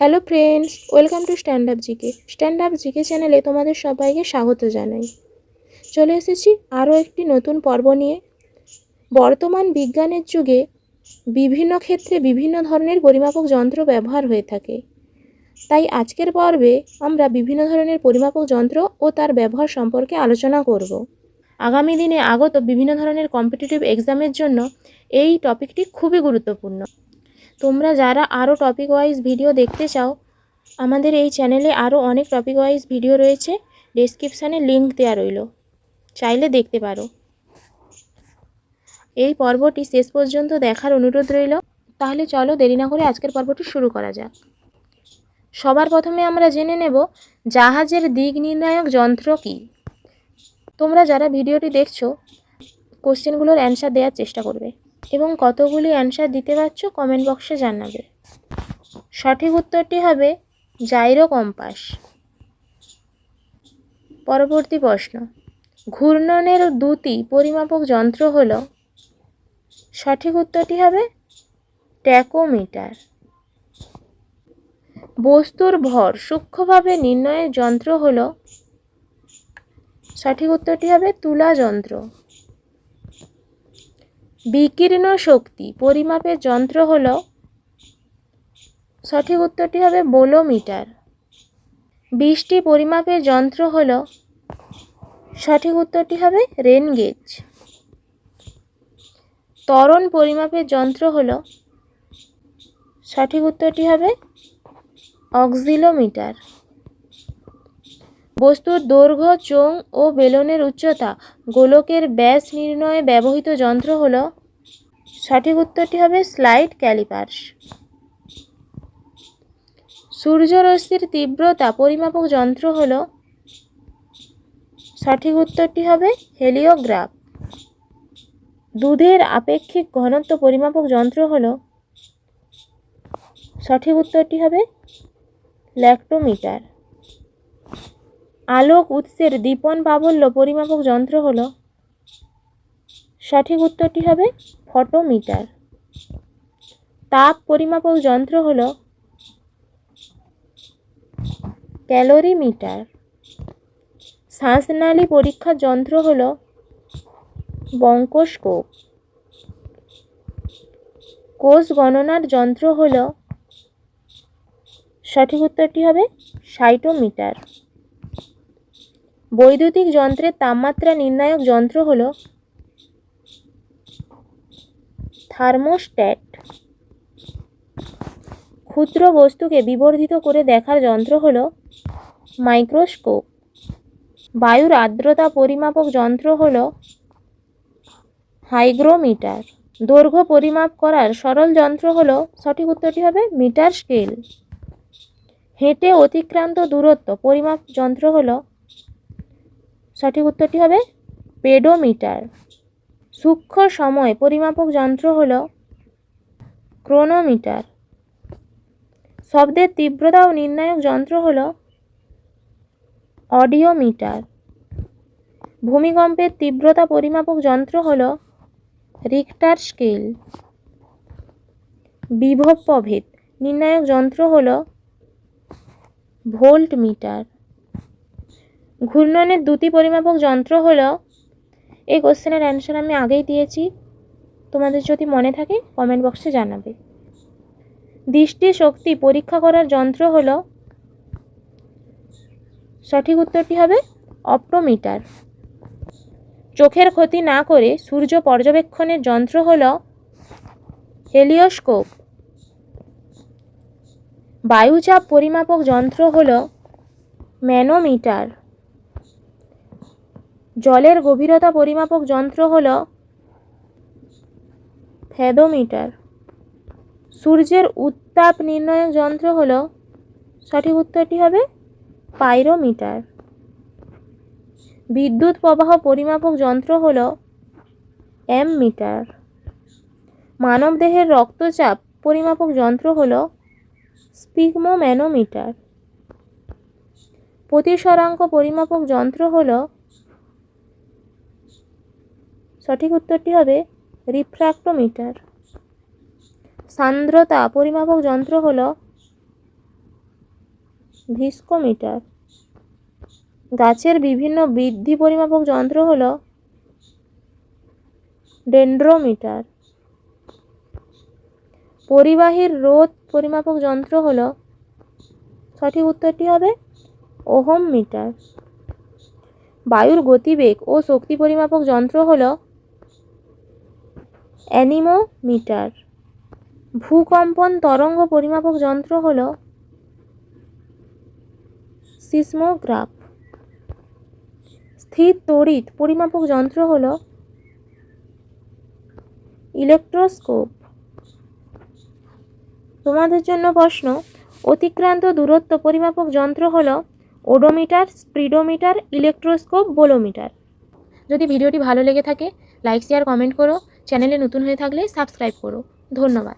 Hello friends welcome to stand up GK stand up GK চ্যানেলে তোমাদের সবাইকে স্বাগত জানাই। চলে এসেছি আরও একটি নতুন পর্ব নিয়ে। বর্তমান বিজ্ঞানের যুগে বিভিন্ন ক্ষেত্রে বিভিন্ন ধরনের পরিমাপক যন্ত্র ব্যবহার হয়ে থাকে। তাই আজকের পর্বে আমরা বিভিন্ন ধরনের পরিমাপক যন্ত্র ও তার ব্যবহার সম্পর্কে আলোচনা করব। আগামী দিনে আগত বিভিন্ন ধরনের কম্পিটিটিভ এক্সামের জন্য এই টপিকটি খুবই গুরুত্বপূর্ণ। তোমরা যারা আরও টপিক ওয়াইজ ভিডিও দেখতে চাও, আমাদের এই চ্যানেলে আরও অনেক টপিক ওয়াইজ ভিডিও রয়েছে। ডেসক্রিপশানে লিঙ্ক দেওয়া রইল। চাইলে দেখতে পারো। এই পর্বটি শেষ পর্যন্ত দেখার অনুরোধ রইল। তাহলে চলো দেরি না করে আজকের পর্বটি শুরু করা যাক। সবার প্রথমে আমরা জেনে নেব, জাহাজের দিক নির্ণায়ক যন্ত্র কী? তোমরা যারা ভিডিওটি দেখছ কোশ্চেনগুলোর অ্যান্সার দেওয়ার চেষ্টা করবে। এবং কতগুলি অ্যান্সার দিতে পারছ কমেন্ট বক্সে জানাবে। সঠিক উত্তরটি হবে জাইরো কম্পাস পরবর্তী প্রশ্ন। ঘূর্ণনের দুটি পরিমাপক যন্ত্র হল, সঠিক উত্তরটি হবে ট্যাকোমিটার। বস্তুর ভর সূক্ষ্মভাবে নির্ণয়ের যন্ত্র হল, সঠিক উত্তরটি হবে তুলা যন্ত্র। বিকীর্ণ শক্তি। পরিমাপের যন্ত্র হল, সঠিক উত্তরটি হবে বোলোমিটার বৃষ্টি পরিমাপের যন্ত্র হল, সঠিক উত্তরটি হবে রেন গেজ। ত্বরণ পরিমাপের যন্ত্র হল, সঠিক উত্তরটি হবে অক্সিলোমিটার। বস্তুর দৈর্ঘ্য চোং ও বেলনের উচ্চতা। গোলকের ব্যাস নির্ণয়ে ব্যবহৃত যন্ত্র হল, সঠিক উত্তরটি হবে স্লাইড ক্যালিপার্স। সূর্যরশ্মির তীব্রতা পরিমাপক যন্ত্র হল, সঠিক উত্তরটি হবে হেলিওগ্রাফ। দুধের আপেক্ষিক ঘনত্ব পরিমাপক যন্ত্র হল, সঠিক উত্তরটি হবে ল্যাক্টোমিটার। আলোক উৎসের দীপন প্রাবল্য পরিমাপক যন্ত্র হল। সঠিক উত্তরটি হবে ফটোমিটার। তাপ পরিমাপক যন্ত্র হল ক্যালোরিমিটার। শ্বাসনালী পরীক্ষার যন্ত্র হল বঙ্কোস্কোপ। কোষ গণনার যন্ত্র হল সঠিক উত্তরটি হবে সাইটোমিটার। বৈদ্যুতিক যন্ত্রের তাপমাত্রা নির্ণায়ক যন্ত্র হল থার্মোস্ট্যাট। ক্ষুদ্র বস্তুকে বিবর্ধিত করে দেখার যন্ত্র হল মাইক্রোস্কোপ। বায়ুর আর্দ্রতা পরিমাপক যন্ত্র হল হাইগ্রোমিটার। দৈর্ঘ্য পরিমাপ করার সরল যন্ত্র হল, সঠিক উত্তরটি হবে মিটার স্কেল। হেঁটে অতিক্রান্ত দূরত্ব পরিমাপ যন্ত্র হল সঠিক উত্তরটি হবে পেডোমিটার। সূক্ষ্ম সময় পরিমাপক যন্ত্র হল ক্রোনোমিটার। শব্দের তীব্রতা ও নির্ণায়ক যন্ত্র হল অডিওমিটার। ভূমিকম্পের তীব্রতা পরিমাপক যন্ত্র হল রিক্টার স্কেল। বিভব প্রভেদ, নির্ণায়ক যন্ত্র হল ভোল্ট মিটার ঘূর্ণনের দুটি পরিমাপক যন্ত্র হল, এই কোশ্চেনের অ্যান্সার আমি আগেই দিয়েছি। তোমাদের যদি মনে থাকে, কমেন্ট বক্সে জানাবে। দৃষ্টি শক্তি পরীক্ষা করার যন্ত্র হল, সঠিক উত্তরটি হবে অপ্টোমিটার। চোখের ক্ষতি না করে সূর্য পর্যবেক্ষণের যন্ত্র হল হেলিওস্কোপ। বায়ুচাপ পরিমাপক যন্ত্র হল ম্যানোমিটার। জলের গভীরতা পরিমাপক যন্ত্র হল ফেদোমিটার। সূর্যের উত্তাপ নির্ণয়ক যন্ত্র হল, সঠিক উত্তরটি হবে পাইরোমিটার। বিদ্যুৎ প্রবাহ পরিমাপক যন্ত্র হল অ্যামমিটার। মানবদেহের রক্তচাপ পরিমাপক যন্ত্র হল স্পিগমোম্যানোমিটার। প্রতিসরাঙ্ক পরিমাপক যন্ত্র হল সঠিক উত্তরটি হবে রিফ্র্যাক্টোমিটার সান্দ্রতা পরিমাপক যন্ত্র হল ভিস্কোমিটার। গাছের বিভিন্ন বৃদ্ধি পরিমাপক যন্ত্র হল ডেন্ড্রোমিটার। পরিবাহীর রোধ পরিমাপক যন্ত্র হল সঠিক উত্তরটি হবে ওহম মিটার বায়ুর গতিবেগ ও শক্তি পরিমাপক যন্ত্র হল অ্যানিমোমিটার। ভূকম্পন তরঙ্গ পরিমাপক যন্ত্র হল সিসমোগ্রাফ। স্থির তড়িৎ পরিমাপক যন্ত্র হল ইলেকট্রোস্কোপ। তোমাদের জন্য প্রশ্ন, অতিক্রান্ত দূরত্ব পরিমাপক যন্ত্র হল ওডোমিটার স্প্রিডোমিটার ইলেকট্রোস্কোপ বোলোমিটার যদি ভিডিওটি ভালো লেগে থাকে, লাইক, শেয়ার, কমেন্ট করো। চ্যানেলে নতুন হয়ে থাকলে সাবস্ক্রাইব করো। ধন্যবাদ।